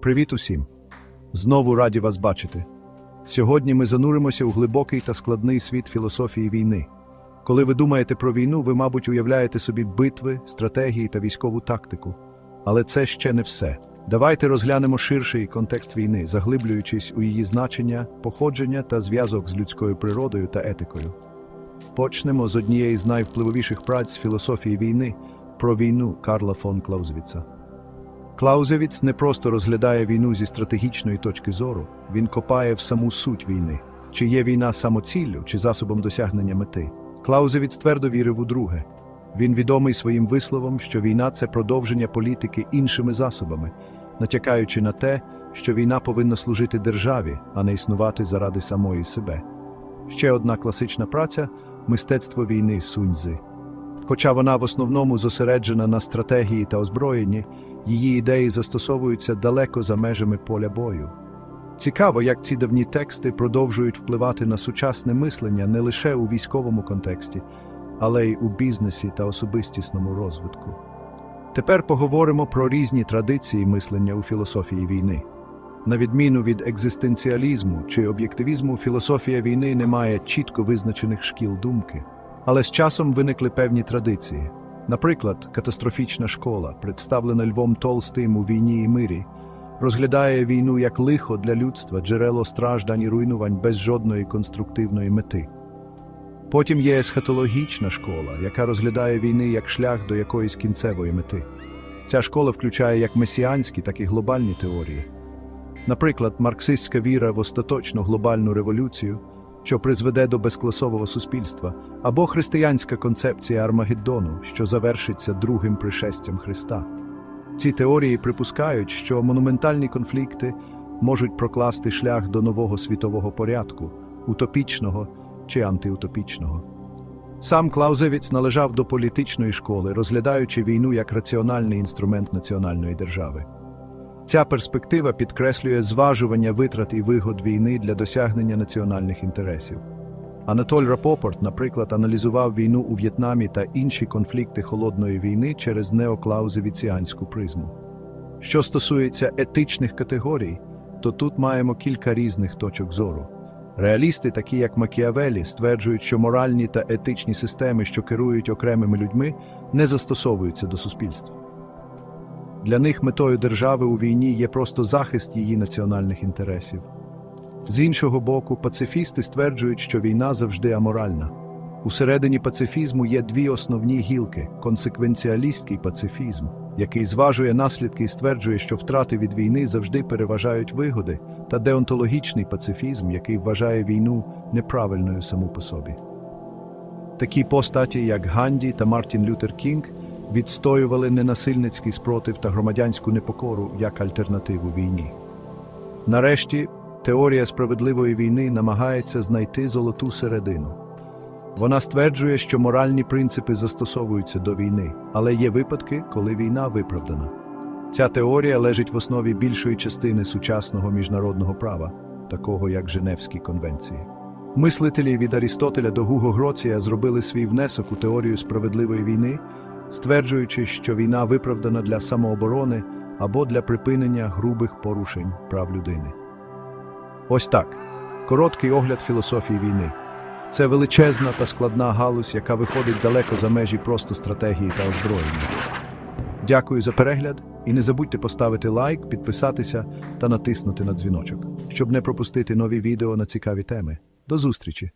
Привіт усім! Знову раді вас бачити. Сьогодні ми зануримося у глибокий та складний світ філософії війни. Коли ви думаєте про війну, ви, мабуть, уявляєте собі битви, стратегії та військову тактику. Але це ще не все. Давайте розглянемо ширший контекст війни, заглиблюючись у її значення, походження та зв'язок з людською природою та етикою. Почнемо з однієї з найвпливовіших праць філософії війни про війну Карла фон Клаузевіца. Клаузевіц не просто розглядає війну зі стратегічної точки зору, він копає в саму суть війни. Чи є війна самоціллю, чи засобом досягнення мети. Клаузевіц твердо вірив у друге. Він відомий своїм висловом, що війна це продовження політики іншими засобами, натякаючи на те, що війна повинна служити державі, а не існувати заради самої себе. Ще одна класична праця мистецтво війни Суньзи. Хоча вона в основному зосереджена на стратегії та озброєнні, її ідеї застосовуються далеко за межами поля бою. Цікаво, як ці давні тексти продовжують впливати на сучасне мислення не лише у військовому контексті, але й у бізнесі та особистісному розвитку. Тепер поговоримо про різні традиції мислення у філософії війни. На відміну від екзистенціалізму чи об'єктивізму, філософія війни не має чітко визначених шкіл думки. Але з часом виникли певні традиції. Наприклад, катастрофічна школа, представлена Львом Толстим у війні і мирі, розглядає війну як лихо для людства, джерело страждань і руйнувань без жодної конструктивної мети. Потім є есхатологічна школа, яка розглядає війни як шлях до якоїсь кінцевої мети. Ця школа включає як месіанські, так і глобальні теорії. Наприклад, марксистська віра в остаточну глобальну революцію, що призведе до безкласового суспільства, або християнська концепція Армагеддону, що завершиться другим пришестям Христа. Ці теорії припускають, що монументальні конфлікти можуть прокласти шлях до нового світового порядку, утопічного чи антиутопічного. Сам Клаузевіц належав до політичної школи, розглядаючи війну як раціональний інструмент національної держави. Ця перспектива підкреслює зважування витрат і вигод війни для досягнення національних інтересів. Анатоль Рапопорт, наприклад, аналізував війну у В'єтнамі та інші конфлікти холодної війни через неоклаузевіціанську призму. Що стосується етичних категорій, то тут маємо кілька різних точок зору. Реалісти, такі як Макіавелі, стверджують, що моральні та етичні системи, що керують окремими людьми, не застосовуються до суспільства. Для них метою держави у війні є просто захист її національних інтересів. З іншого боку, пацифісти стверджують, що війна завжди аморальна. Усередині пацифізму є дві основні гілки: консеквенціалістський пацифізм, який зважує наслідки і стверджує, що втрати від війни завжди переважають вигоди, та деонтологічний пацифізм, який вважає війну неправильною саму по собі. Такі постаті, як Ганді та Мартін Лютер Кінг, відстоювали ненасильницький спротив та громадянську непокору як альтернативу війні. Нарешті, теорія справедливої війни намагається знайти золоту середину. Вона стверджує, що моральні принципи застосовуються до війни, але є випадки, коли війна виправдана. Ця теорія лежить в основі більшої частини сучасного міжнародного права, такого як Женевські конвенції. Мислителі від Арістотеля до Гуго Гроція зробили свій внесок у теорію справедливої війни, стверджуючи, що війна виправдана для самооборони або для припинення грубих порушень прав людини. Ось так. Короткий огляд філософії війни. Це величезна та складна галузь, яка виходить далеко за межі просто стратегії та озброєння. Дякую за перегляд і не забудьте поставити лайк, підписатися та натиснути на дзвіночок, щоб не пропустити нові відео на цікаві теми. До зустрічі!